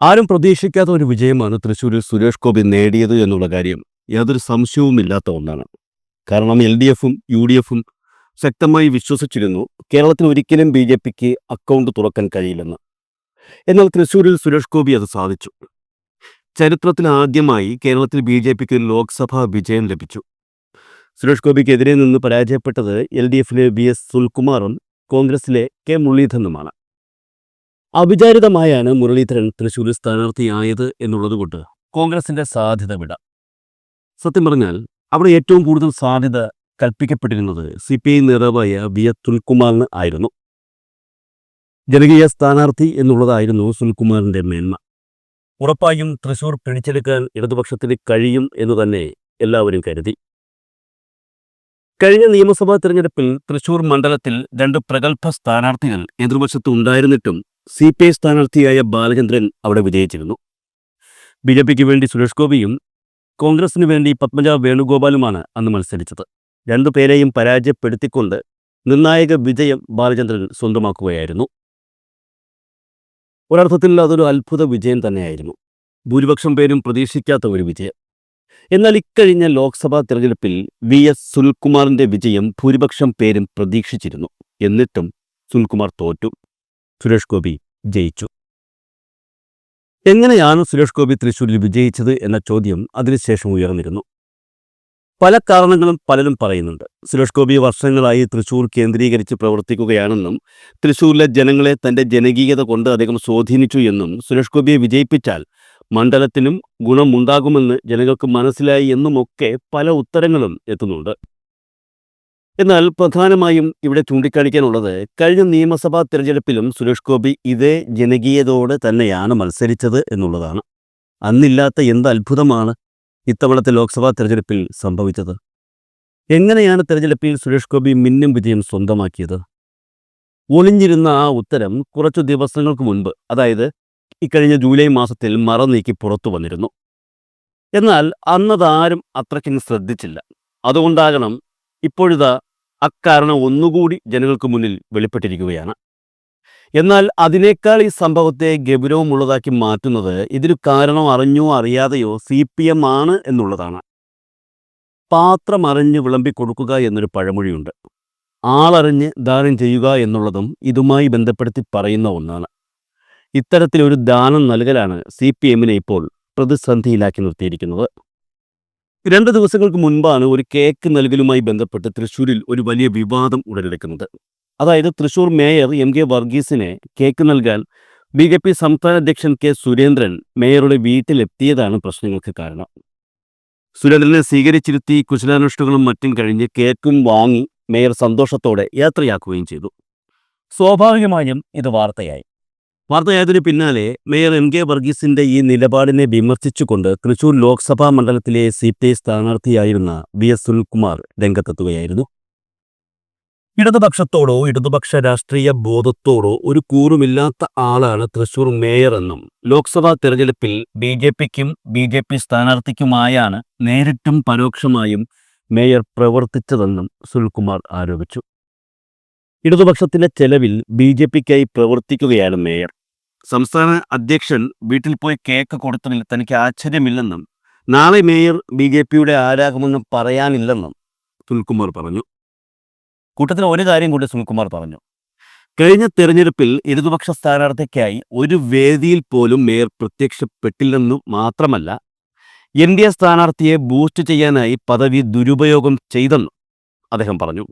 ആരും പ്രതീക്ഷിക്കാത്ത ഒരു വിജയമാണ് തൃശ്ശൂരിൽ സുരേഷ് ഗോപി നേടിയത് എന്നുള്ള കാര്യം. യാതൊരു സംശയവുമില്ലാത്ത ഒന്നാണ്. കാരണം എൽ ഡി എഫും യു ഡി എഫും ശക്തമായി വിശ്വസിച്ചിരുന്നു കേരളത്തിൽ ഒരിക്കലും ബി ജെ പിക്ക് അക്കൗണ്ട് തുറക്കാൻ കഴിയില്ലെന്ന്. എന്നാൽ തൃശ്ശൂരിൽ സുരേഷ് ഗോപി അത് സാധിച്ചു. ചരിത്രത്തിൽ ആദ്യമായി കേരളത്തിൽ ബി ജെ പിക്ക് ലോക്സഭാ വിജയം ലഭിച്ചു. സുരേഷ് ഗോപിക്കെതിരെ നിന്ന് പരാജയപ്പെട്ടത് എൽ ഡി എഫിലെ ബി എസ് സുൽകുമാറും കോൺഗ്രസിലെ കെ മുരളീധരനുമാണ്. അവിചാരിതമായാണ് മുരളീധരൻ തൃശ്ശൂരിൽ സ്ഥാനാർത്ഥിയായത് എന്നുള്ളതുകൊണ്ട് കോൺഗ്രസിന്റെ സാധ്യത വിടാം. സത്യം പറഞ്ഞാൽ അവിടെ ഏറ്റവും കൂടുതൽ സാധ്യത കൽപ്പിക്കപ്പെട്ടിരുന്നത് സി പി ഐ നേതാവായ വി എസ് സുൽകുമാറിന് ആയിരുന്നു. ജനകീയ സ്ഥാനാർത്ഥി എന്നുള്ളതായിരുന്നു സുൽകുമാറിന്റെ മേന്മ. ഉറപ്പായും തൃശൂർ പിടിച്ചെടുക്കാൻ ഇടതുപക്ഷത്തിന് കഴിയും എന്ന് തന്നെ എല്ലാവരും കരുതി. കഴിഞ്ഞ നിയമസഭാ തെരഞ്ഞെടുപ്പിൽ തൃശൂർ മണ്ഡലത്തിൽ രണ്ട് പ്രഗത്ഭ സ്ഥാനാർത്ഥികൾ എതിർവശത്ത് ഉണ്ടായിരുന്നിട്ടും സി പി ഐ സ്ഥാനാർത്ഥിയായ ബാലചന്ദ്രൻ അവിടെ വിജയിച്ചിരുന്നു. ബി ജെ പിക്ക് വേണ്ടി സുരേഷ് ഗോപിയും കോൺഗ്രസിന് വേണ്ടി പത്മജ വേണുഗോപാലുമാണ് അന്ന് മത്സരിച്ചത്. രണ്ടു പേരെയും പരാജയപ്പെടുത്തിക്കൊണ്ട് നിർണായക വിജയം ബാലചന്ദ്രൻ സ്വന്തമാക്കുകയായിരുന്നു. ഒരർത്ഥത്തിൽ അതൊരു അത്ഭുത വിജയം തന്നെയായിരുന്നു. ഭൂരിപക്ഷം പേരും പ്രതീക്ഷിക്കാത്ത ഒരു വിജയം. എന്നാൽ ഇക്കഴിഞ്ഞ ലോക്സഭാ തെരഞ്ഞെടുപ്പിൽ വി എസ് സുൽകുമാറിന്റെ വിജയം ഭൂരിപക്ഷം പേരും പ്രതീക്ഷിച്ചിരുന്നു. എന്നിട്ടും സുൽകുമാർ തോറ്റു. സുരേഷ് ഗോപി ജയിച്ചു. എങ്ങനെയാണ് സുരേഷ് ഗോപി തൃശൂരിൽ വിജയിച്ചത് എന്ന ചോദ്യം അതിനുശേഷം ഉയർന്നിരുന്നു. പല കാരണങ്ങളും പലരും പറയുന്നുണ്ട്. സുരേഷ് ഗോപി വർഷങ്ങളായി തൃശൂർ കേന്ദ്രീകരിച്ച് പ്രവർത്തിക്കുകയാണെന്നും തൃശൂരിലെ ജനങ്ങളെ തന്റെ ജനകീയത കൊണ്ട് അദ്ദേഹം സ്വാധീനിച്ചു എന്നും സുരേഷ് ഗോപിയെ വിജയിപ്പിച്ചാൽ മണ്ഡലത്തിനും ഗുണമുണ്ടാകുമെന്ന് ജനങ്ങൾക്ക് മനസ്സിലായി എന്നുമൊക്കെ പല ഉത്തരങ്ങളും എത്തുന്നുണ്ട്. എന്നാൽ പ്രധാനമായും ഇവിടെ ചൂണ്ടിക്കാണിക്കാനുള്ളത് കഴിഞ്ഞ നിയമസഭാ തിരഞ്ഞെടുപ്പിലും സുരേഷ് ഗോപി ഇതേ ജനകീയതയോടെ തന്നെയാണ് മത്സരിച്ചത് എന്നുള്ളതാണ്. അന്നില്ലാത്ത എന്ത് അത്ഭുതമാണ് ഇത്തവണത്തെ ലോക്സഭാ തിരഞ്ഞെടുപ്പിൽ സംഭവിച്ചത്? എങ്ങനെയാണ് തിരഞ്ഞെടുപ്പിൽ സുരേഷ് ഗോപി മിന്നും വിജയം സ്വന്തമാക്കിയത്? ഒളിഞ്ഞിരുന്ന ആ ഉത്തരം കുറച്ചു ദിവസങ്ങൾക്ക് മുൻപ് അതായത് ഇക്കഴിഞ്ഞ ജൂലൈ മാസത്തിൽ മറ നീക്കി പുറത്തു വന്നിരുന്നു. എന്നാൽ അന്നതാരും അത്രയ്ക്കും ശ്രദ്ധിച്ചില്ല. അതുകൊണ്ടാകണം ഇപ്പോഴിതാ അക്കാരണം ഒന്നുകൂടി ജനങ്ങൾക്ക് മുന്നിൽ വെളിപ്പെട്ടിരിക്കുകയാണ്. എന്നാൽ അതിനേക്കാൾ ഈ സംഭവത്തെ ഗൗരവമുള്ളതാക്കി മാറ്റുന്നത് ഇതിന് കാരണം അറിഞ്ഞോ അറിയാതെയോ സി പി എം ആണ് എന്നുള്ളതാണ്. പാത്രം അറിഞ്ഞ് വിളമ്പി കൊടുക്കുക എന്നൊരു പഴമൊഴിയുണ്ട്. ആളറിഞ്ഞ് ദാനം ചെയ്യുക എന്നുള്ളതും ഇതുമായി ബന്ധപ്പെടുത്തി പറയുന്ന ഒന്നാണ്. ഇത്തരത്തിലൊരു ദാനം നൽകലാണ് സി പി എമ്മിനെ ഇപ്പോൾ പ്രതിസന്ധിയിലാക്കി നിർത്തിയിരിക്കുന്നത്. രണ്ട് ദിവസങ്ങൾക്ക് മുൻപാണ് ഒരു കേക്ക് നൽകലുമായി ബന്ധപ്പെട്ട് തൃശൂരിൽ ഒരു വലിയ വിവാദം ഉടലെടുക്കുന്നത്. അതായത് തൃശൂർ മേയർ എം കെ വർഗീസിനെ കേക്ക് നൽകാൻ ബി ജെ പി സംസ്ഥാന അധ്യക്ഷൻ കെ സുരേന്ദ്രൻ മേയറുടെ വീട്ടിലെത്തിയതാണ് പ്രശ്നങ്ങൾക്ക് കാരണം. സുരേന്ദ്രനെ സ്വീകരിച്ചിരുത്തി കുശലാനുഷ്ഠകളും മറ്റും കഴിഞ്ഞ് കേക്കും വാങ്ങി മേയർ സന്തോഷത്തോടെ യാത്രയാക്കുകയും ചെയ്തു. സ്വാഭാവികമായും ഇത് വാർത്തയായി. വാർത്തയായതിനു പിന്നാലെ മേയർ എം കെ വർഗീസിന്റെ ഈ നിലപാടിനെ വിമർശിച്ചുകൊണ്ട് തൃശൂർ ലോക്സഭാ മണ്ഡലത്തിലെ സി പി ഐ സ്ഥാനാർത്ഥിയായിരുന്ന വി എസ് സുനിൽകുമാർ രംഗത്തെത്തുകയായിരുന്നു. ഇടതുപക്ഷത്തോടോ ഇടതുപക്ഷ രാഷ്ട്രീയ ബോധത്തോടോ ഒരു കൂറുമില്ലാത്ത ആളാണ് തൃശൂർ മേയർ എന്നും ലോക്സഭാ തെരഞ്ഞെടുപ്പിൽ ബി ജെ പിക്കും ബി ജെ പി സ്ഥാനാർത്ഥിക്കുമായാണ് നേരിട്ടും പരോക്ഷമായും മേയർ പ്രവർത്തിച്ചതെന്നും സുനിൽകുമാർ ആരോപിച്ചു. ഇടതുപക്ഷത്തിന്റെ ചെലവിൽ ബി ജെ പിക്കായി പ്രവർത്തിക്കുകയാണ് മേയർ. സംസ്ഥാന അധ്യക്ഷൻ വീട്ടിൽ പോയി കേക്ക് കൊടുത്തതിൽ തനിക്ക് ആശ്ചര്യമില്ലെന്നും നാളെ മേയർ ബി ജെ പിയുടെ ആരാകുമെന്നും പറയാനില്ലെന്നും സുനിൽകുമാർ പറഞ്ഞു. കൂട്ടത്തിൽ ഒരു കാര്യം കൂടി സുനിൽകുമാർ പറഞ്ഞു. കഴിഞ്ഞ തെരഞ്ഞെടുപ്പിൽ ഇടതുപക്ഷ സ്ഥാനാർത്ഥിക്കായി ഒരു വേദിയിൽ പോലും മേയർ പ്രത്യക്ഷപ്പെട്ടില്ലെന്നു മാത്രമല്ല എൻ ഡി എ സ്ഥാനാർത്ഥിയെ ബൂസ്റ്റ് ചെയ്യാനായി പദവി ദുരുപയോഗം ചെയ്തെന്നും അദ്ദേഹം പറഞ്ഞു.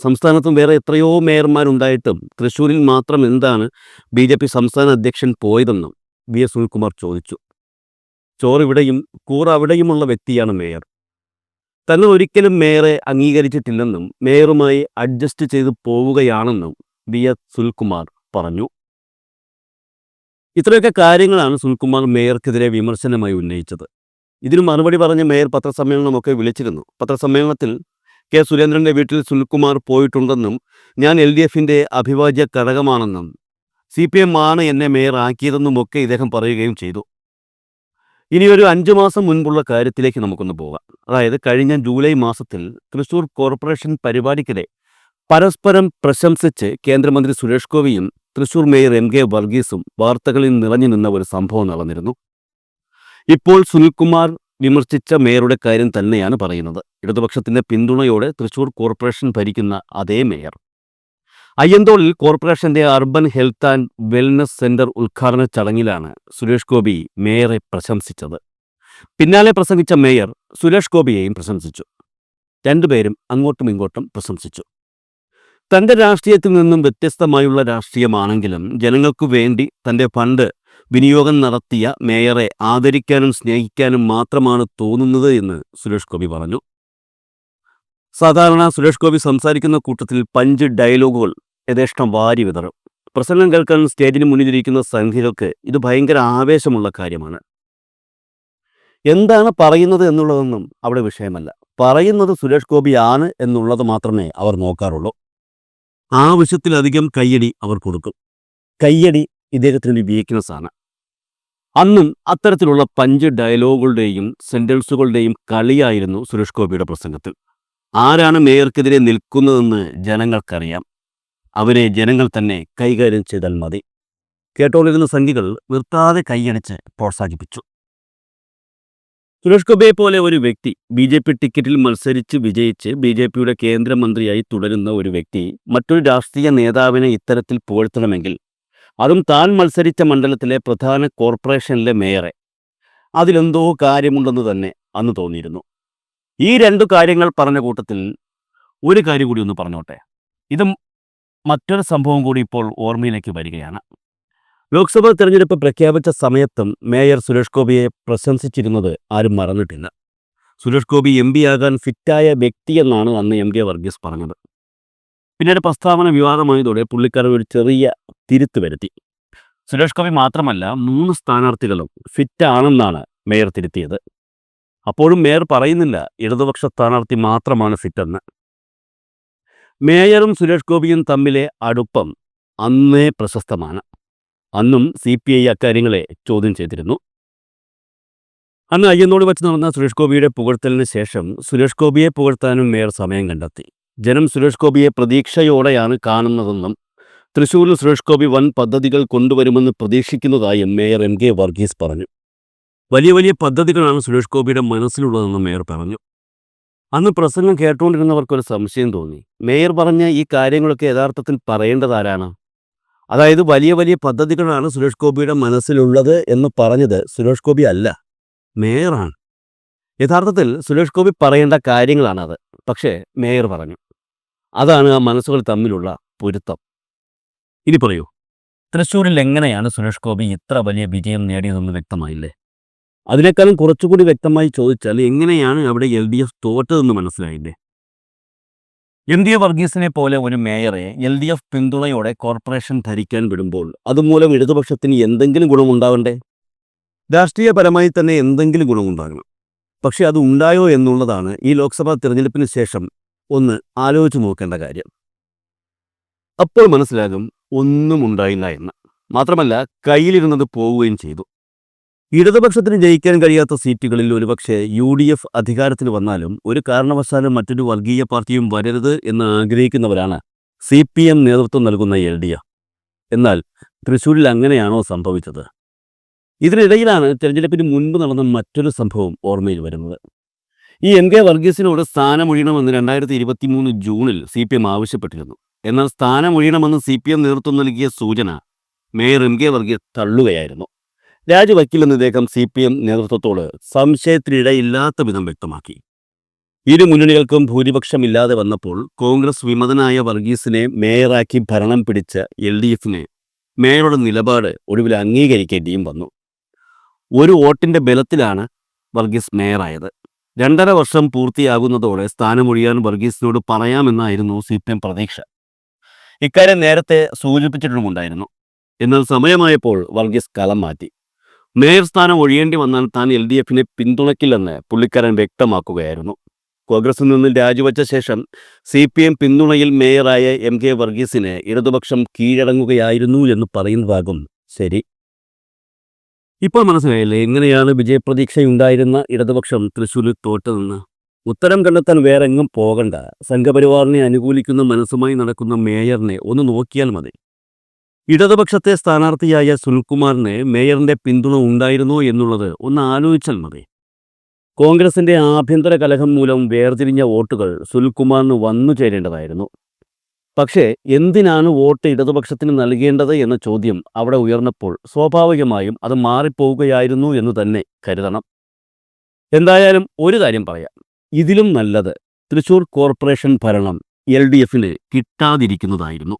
സംസ്ഥാനത്തും വേറെ എത്രയോ മേയർമാരുണ്ടായിട്ടും തൃശ്ശൂരിൽ മാത്രം എന്താണ് ബി ജെ പി സംസ്ഥാന അധ്യക്ഷൻ പോയതെന്നും വി എസ് സുനിൽകുമാർ ചോദിച്ചു. ചോറിവിടെയും കൂർ അവിടെയുമുള്ള വ്യക്തിയാണ് മേയർ. തന്നെ ഒരിക്കലും മേയറെ അംഗീകരിച്ചിട്ടില്ലെന്നും മേയറുമായി അഡ്ജസ്റ്റ് ചെയ്ത് പോവുകയാണെന്നും വി എസ് സുനിൽകുമാർ പറഞ്ഞു. ഇത്രയൊക്കെ കാര്യങ്ങളാണ് സുനിൽകുമാർ മേയർക്കെതിരെ വിമർശനമായി ഉന്നയിച്ചത്. ഇതിന് മറുപടി പറഞ്ഞ് മേയർ പത്രസമ്മേളനമൊക്കെ വിളിച്ചിരുന്നു. പത്രസമ്മേളനത്തിൽ കെ സുരേന്ദ്രന്റെ വീട്ടിൽ സുനിൽകുമാർ പോയിട്ടുണ്ടെന്നും ഞാൻ എൽ ഡി എഫിന്റെ അഭിവാജ്യ ഘടകമാണെന്നും സി പി എം ആണ് എന്നെ മേയർ ആക്കിയതെന്നുമൊക്കെ ഇദ്ദേഹം പറയുകയും ചെയ്തു. ഇനിയൊരു ഒരു അഞ്ചു മാസം മുൻപുള്ള കാര്യത്തിലേക്ക് നമുക്കൊന്ന് പോകാം. അതായത് കഴിഞ്ഞ ജൂലൈ മാസത്തിൽ തൃശൂർ കോർപ്പറേഷൻ പരിപാടിക്കിടെ പരസ്പരം പ്രശംസിച്ച് കേന്ദ്രമന്ത്രി സുരേഷ് ഗോപിയും തൃശൂർ മേയർ എം കെ വർഗീസും വാർത്തകളിൽ നിറഞ്ഞു നിന്ന ഒരു സംഭവം നടന്നിരുന്നു. ഇപ്പോൾ സുനിൽകുമാർ വിമർശിച്ച മേയറുടെ കാര്യം തന്നെയാണ് പറയുന്നത്. ഇടതുപക്ഷത്തിന്റെ പിന്തുണയോടെ തൃശൂർ കോർപ്പറേഷൻ ഭരിക്കുന്ന അതേ മേയർ. അയ്യന്തോളിൽ കോർപ്പറേഷന്റെ urban health and wellness centre ഉദ്ഘാടന ചടങ്ങിലാണ് സുരേഷ് ഗോപി മേയറെ പ്രശംസിച്ചത്. പിന്നാലെ പ്രസംഗിച്ച മേയർ സുരേഷ് ഗോപിയെയും പ്രശംസിച്ചു. രണ്ടുപേരും അങ്ങോട്ടും ഇങ്ങോട്ടും പ്രശംസിച്ചു. തന്റെ രാഷ്ട്രീയത്തിൽ നിന്നും വ്യത്യസ്തമായുള്ള രാഷ്ട്രീയമാണെങ്കിലും ജനങ്ങൾക്കു വേണ്ടി തന്റെ ഫണ്ട് വിനിയോഗം നടത്തിയ മേയറെ ആദരിക്കാനും സ്നേഹിക്കാനും മാത്രമാണ് തോന്നുന്നത് എന്ന് സുരേഷ് ഗോപി പറഞ്ഞു. സാധാരണ സുരേഷ് ഗോപി സംസാരിക്കുന്ന കൂട്ടത്തിൽ പഞ്ച് ഡയലോഗുകൾ യഥേഷ്ടം വാരി വിതറും. പ്രസംഗം കേൾക്കാൻ സ്റ്റേജിന് മുന്നിലിരിക്കുന്ന സംഖ്യകൾക്ക് ഇത് ഭയങ്കര ആവേശമുള്ള കാര്യമാണ്. എന്താണ് പറയുന്നത് എന്നുള്ളതൊന്നും അവിടെ വിഷയമല്ല. പറയുന്നത് സുരേഷ് ഗോപിയാണ് എന്നുള്ളത് മാത്രമേ അവർ നോക്കാറുള്ളൂ. ആവശ്യത്തിലധികം കയ്യടി അവർ കൊടുക്കും. കയ്യടി ഇദ്ദേഹത്തിന് വീക്ക്നെസ് ആണ് അന്നും അത്തരത്തിലുള്ള പഞ്ച് ഡയലോഗുകളുടെയും സെന്റൻസുകളുടെയും കളിയായിരുന്നു സുരേഷ് ഗോപിയുടെ പ്രസംഗത്തിൽ. ആരാണ് മേയർക്കെതിരെ നിൽക്കുന്നതെന്ന് ജനങ്ങൾക്കറിയാം. അവരെ ജനങ്ങൾ തന്നെ കൈകാര്യം ചെയ്താൽ മതി. കേട്ടോളിരുന്ന സംഘികൾ നിർത്താതെ കൈയടിച്ച് പ്രോത്സാഹിപ്പിച്ചു. സുരേഷ് ഗോപിയെ പോലെ ഒരു വ്യക്തി ബി ജെ പി ടിക്കറ്റിൽ മത്സരിച്ച് വിജയിച്ച് ബി ജെ പിയുടെ കേന്ദ്രമന്ത്രിയായി തുടരുന്ന ഒരു വ്യക്തി മറ്റൊരു രാഷ്ട്രീയ നേതാവിനെ ഇത്തരത്തിൽ പുകഴ്ത്തണമെങ്കിൽ അതും താൻ മത്സരിച്ച മണ്ഡലത്തിലെ പ്രധാന കോർപ്പറേഷനിലെ മേയറെ. അതിലെന്തോ കാര്യമുണ്ടെന്ന് തന്നെ അന്ന് തോന്നിയിരുന്നു. ഈ രണ്ടു കാര്യങ്ങൾ പറഞ്ഞ കൂട്ടത്തിൽ ഒരു കാര്യം കൂടി ഒന്ന് പറഞ്ഞോട്ടെ. ഇതും മറ്റൊരു സംഭവം കൂടി ഇപ്പോൾ ഓർമ്മയിലേക്ക് വരികയാണ്. ലോക്സഭാ തെരഞ്ഞെടുപ്പ് പ്രഖ്യാപിച്ച സമയത്തും മേയർ സുരേഷ് ഗോപിയെ പ്രശംസിച്ചിരുന്നത് ആരും മറന്നിട്ടില്ല. സുരേഷ് ഗോപി എം പി ആകാൻ ഫിറ്റായ വ്യക്തിയെന്നാണ് അന്ന് എം കെ വർഗീസ് പറഞ്ഞത്. പിന്നീട് പ്രസ്താവന വിവാദമായതോടെ പുള്ളിക്കാരൻ ഒരു ചെറിയ തിരുത്ത് വരുത്തി. സുരേഷ് ഗോപി മാത്രമല്ല മൂന്ന് സ്ഥാനാർത്ഥികളും ഫിറ്റാണെന്നാണ് മേയർ തിരുത്തിയത്. അപ്പോഴും മേയർ പറയുന്നില്ല ഇടതുപക്ഷ സ്ഥാനാർത്ഥി മാത്രമാണ് ഫിറ്റെന്ന് മേയറും സുരേഷ് ഗോപിയും തമ്മിലെ അടുപ്പം അന്നേ പ്രശസ്തമാണ്. അന്നും സി പി ഐ അക്കാര്യങ്ങളെ ചോദ്യം ചെയ്തിരുന്നു. അന്ന് അയ്യന്നോട് വെച്ച് നടന്ന സുരേഷ് ഗോപിയുടെ പുകഴ്ത്തലിന് ശേഷം സുരേഷ് ഗോപിയെ പുകഴ്ത്താനും മേയർ സമയം കണ്ടെത്തി. ജനം സുരേഷ് ഗോപിയെ പ്രതീക്ഷയോടെയാണ് കാണുന്നതെന്നും തൃശൂരിൽ സുരേഷ് ഗോപി വൻ പദ്ധതികൾ കൊണ്ടുവരുമെന്ന് പ്രതീക്ഷിക്കുന്നതായും മേയർ എം കെ വർഗീസ് പറഞ്ഞു. വലിയ വലിയ പദ്ധതികളാണ് സുരേഷ് ഗോപിയുടെ മനസ്സിലുള്ളതെന്ന് മേയർ പറഞ്ഞു. അന്ന് പ്രസംഗം കേട്ടുകൊണ്ടിരുന്നവർക്കൊരു സംശയം തോന്നി. മേയർ പറഞ്ഞ ഈ കാര്യങ്ങളൊക്കെ യഥാർത്ഥത്തിൽ പറയേണ്ടത് ആരാണ്? അതായത് വലിയ വലിയ പദ്ധതികളാണ് സുരേഷ് ഗോപിയുടെ മനസ്സിലുള്ളത് എന്ന് പറഞ്ഞത് സുരേഷ് ഗോപി അല്ല മേയറാണ്. യഥാർത്ഥത്തിൽ സുരേഷ് ഗോപി പറയേണ്ട കാര്യങ്ങളാണത്. പക്ഷേ മേയർ പറഞ്ഞു അതാണ് ആ മനസ്സുകൾ തമ്മിലുള്ള പൊരുത്തം. ഇനി പറയൂ. തൃശ്ശൂരിൽ എങ്ങനെയാണ് സുരേഷ് ഗോപി ഇത്ര വലിയ വിജയം നേടിയതെന്ന് വ്യക്തമായില്ലേ? അതിനേക്കാളും കുറച്ചുകൂടി വ്യക്തമായി ചോദിച്ചാൽ എങ്ങനെയാണ് അവിടെ എൽ ഡി എഫ് തോറ്റതെന്ന് മനസ്സിലായില്ലേ? എം ഡി എ വർഗീസിനെ പോലെ ഒരു മേയറെ എൽ ഡി എഫ് പിന്തുണയോടെ കോർപ്പറേഷൻ ധരിക്കാൻ വിടുമ്പോൾ അതുമൂലം ഇടതുപക്ഷത്തിന് എന്തെങ്കിലും ഗുണമുണ്ടാവണ്ടേ? രാഷ്ട്രീയപരമായി തന്നെ എന്തെങ്കിലും ഗുണമുണ്ടാകണം. പക്ഷേ അത് ഉണ്ടായോ എന്നുള്ളതാണ് ഈ ലോക്സഭാ തിരഞ്ഞെടുപ്പിന് ശേഷം ഒന്ന് ആലോചിച്ച് നോക്കേണ്ട കാര്യം. അപ്പോൾ മനസ്സിലാകും ഒന്നും ഉണ്ടായില്ല എന്ന്. മാത്രമല്ല കയ്യിലിരുന്നത് പോവുകയും ചെയ്തു. ഇടതുപക്ഷത്തിന് ജയിക്കാൻ കഴിയാത്ത സീറ്റുകളിൽ ഒരുപക്ഷെ യു ഡി എഫ് അധികാരത്തിൽ വന്നാലും ഒരു കാരണവശാലും മറ്റൊരു വർഗീയ പാർട്ടിയും വരരുത് എന്ന് ആഗ്രഹിക്കുന്നവരാണ് സി പി എം നേതൃത്വം നൽകുന്ന എൽ ഡി എഫ് എന്നാൽ തൃശൂരിൽ അങ്ങനെയാണോ സംഭവിച്ചത്? ഇതിനിടയിലാണ് തെരഞ്ഞെടുപ്പിന് മുൻപ് നടന്ന മറ്റൊരു സംഭവം ഓർമ്മയിൽ വരുന്നത്. ഈ എൻ കെ വർഗീസിനോട് സ്ഥാനമൊഴിയണമെന്ന് രണ്ടായിരത്തി ഇരുപത്തി മൂന്ന് ജൂണിൽ സി പി എം ആവശ്യപ്പെട്ടിരുന്നു. എന്നാൽ സ്ഥാനമൊഴിയണമെന്ന് സി പി എം നേതൃത്വം നൽകിയ സൂചന മേയർ എം കെ വർഗീസ് തള്ളുകയായിരുന്നു. രാജിവയ്ക്കില്ലെന്ന് ഇദ്ദേഹം സി പി എം നേതൃത്വത്തോട് സംശയത്തിനിടയില്ലാത്ത വിധം വ്യക്തമാക്കി. ഇരു മുന്നണികൾക്കും ഭൂരിപക്ഷമില്ലാതെ വന്നപ്പോൾ കോൺഗ്രസ് വിമതനായ വർഗീസിനെ മേയറാക്കി ഭരണം പിടിച്ച എൽ ഡി എഫിനെ മേയറുടെ നിലപാട് ഒടുവിൽ അംഗീകരിക്കേണ്ടിയും വന്നു. ഒരു വോട്ടിന്റെ ബലത്തിലാണ് വർഗീസ് മേയറായത്. രണ്ടര വർഷം പൂർത്തിയാകുന്നതോടെ സ്ഥാനമൊഴിയാൻ വർഗീസിനോട് പറയാമെന്നായിരുന്നു സി പി എം പ്രതീക്ഷ. ഇക്കാര്യം നേരത്തെ സൂചിപ്പിച്ചിട്ടുമുണ്ടായിരുന്നു. എന്നാൽ സമയമായപ്പോൾ വർഗീസ് കലം മാറ്റി. മേയർ സ്ഥാനം ഒഴിയേണ്ടി വന്നാൽ താൻ എൽ ഡി എഫിനെ പിന്തുണയ്ക്കില്ലെന്ന് പുള്ളിക്കാരൻ വ്യക്തമാക്കുകയായിരുന്നു. കോൺഗ്രസിൽ നിന്ന് രാജിവെച്ച ശേഷം സി പി എം പിന്തുണയിൽ മേയറായ എം കെ വർഗീസിന് ഇടതുപക്ഷം കീഴടങ്ങുകയായിരുന്നു എന്ന് പറയുന്നതാകും ശരി. ഇപ്പോൾ മനസ്സിലായില്ലേ എങ്ങനെയാണ് വിജയപ്രതീക്ഷയുണ്ടായിരുന്ന ഇടതുപക്ഷം തൃശ്ശൂരിൽ തോറ്റതെന്ന് ഉത്തരം കണ്ടെത്താൻ വേറെ എങ്ങും പോകണ്ട. സംഘപരിവാറിനെ അനുകൂലിക്കുന്ന മനസ്സുമായി നടക്കുന്ന മേയറിനെ ഒന്ന് നോക്കിയാൽ മതി. ഇടതുപക്ഷത്തെ സ്ഥാനാർത്ഥിയായ സുനിൽകുമാറിന് മേയറിന്റെ പിന്തുണ ഉണ്ടായിരുന്നോ എന്നുള്ളത് ഒന്ന് ആലോചിച്ചാൽ മതി. കോൺഗ്രസിന്റെ ആഭ്യന്തര കലഹം മൂലം വേർതിരിഞ്ഞ വോട്ടുകൾ സുനിൽകുമാറിന് വന്നു ചേരേണ്ടതായിരുന്നു. പക്ഷേ എന്തിനാണ് വോട്ട് ഇടതുപക്ഷത്തിന് നൽകേണ്ടത് എന്ന ചോദ്യം അവിടെ ഉയർന്നപ്പോൾ സ്വാഭാവികമായും അത് മാറിപ്പോവുകയായിരുന്നു എന്ന് തന്നെ കരുതണം. എന്തായാലും ഒരു കാര്യം പറയാം. ഇതിലും നല്ലത് തൃശൂർ കോർപ്പറേഷൻ ഭരണം എൽ ഡി എഫിന് കിട്ടാതിരിക്കുന്നതായിരുന്നു.